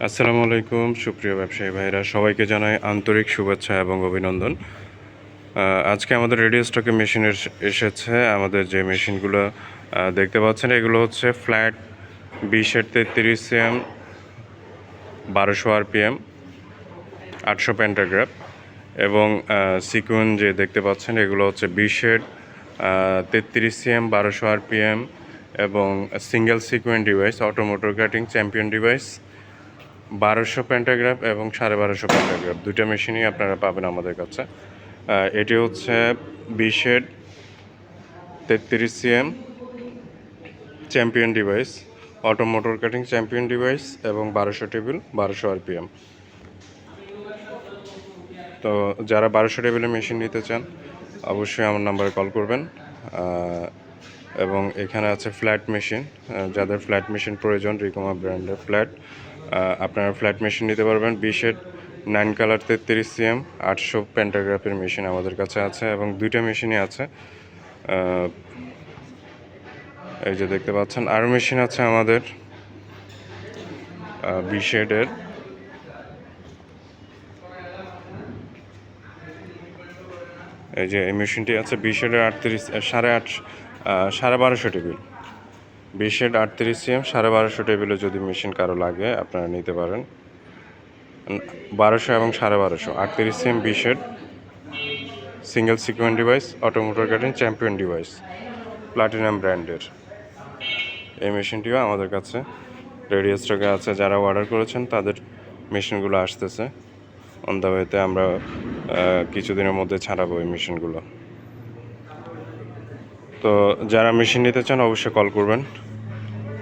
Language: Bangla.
আসসালামু আলাইকুম, সুপ্রিয় ব্যবসায়ী ভাইরা। সবাইকে জানাই আন্তরিক শুভেচ্ছা এবং অভিনন্দন। আজকে আমাদের রেডিও স্টকে মেশিন এস- এসেছে। আমাদের যে মেশিনগুলো দেখতে পাচ্ছেন, এগুলো হচ্ছে ফ্ল্যাট বিশের তেত্রিশ সিএম, বারোশো আরপিএম, আটশো প্যান্টাগ্রাফ এবং সিকুয়েন যে দেখতে পাচ্ছেন, এগুলো হচ্ছে বিশের তেত্রিশ সিএম, বারোশো আরপিএম এবং single sequent device, auto motor cutting champion device. বারোশো প্যান্টাগ্রাফ এবং সাড়ে বারোশো প্যান্টাগ্রাফ দুটো মেশিনই আপনারা পাবেন আমাদের কাছে। এটি হচ্ছে বিশের তেত্রিশ CM champion device auto motor cutting champion device এবং বারোশো টেবিল, বারোশো আরপিএম তো যারা বারোশো টেবিলের মেশিন নিতে চান, অবশ্যই আমার নাম্বারে কল করবেন। এবং এখানে আছে ফ্ল্যাট মেশিন যাদের ফ্ল্যাট মেশিন প্রয়োজন রিকমা ব্র্যান্ডের ফ্ল্যাট আপনারা ফ্ল্যাট মেশিন নিতে পারবেন। বিশের নাইন কালার তেত্রিশ সিএম আটশো প্যান্টাগ্রাফের মেশিন আমাদের কাছে আছে এবং দুইটা মেশিনই আছে। এই যে দেখতে পাচ্ছেন আরও মেশিন আছে আমাদের বিশেডের। এই যে এই মেশিনটি আছে, বিশেডের আটত্রিশ, সাড়ে আট সাড়ে বারোশো টেবিল। বিশেড আটত্রিশ সিএম, সাড়ে বারোশো টেবিলে যদি মেশিন কারও লাগে, আপনারা নিতে পারেন। বারোশো এবং সাড়ে বারোশো। আটত্রিশ CM বিশেড single sequent device auto motor cutting champion device platinum ব্র্যান্ডের এই মেশিনটিও আমাদের কাছে রেডিও স্টকে আছে। যারা অর্ডার করেছেন, তাদের মেশিনগুলো আসতেছে। অন দ্য ওয়েতে আমরা কিছুদিনের মধ্যে ছাড়াবো এই মেশিনগুলো। তো যারা মেশিন নিতে চান, অবশ্যই কল করবেন।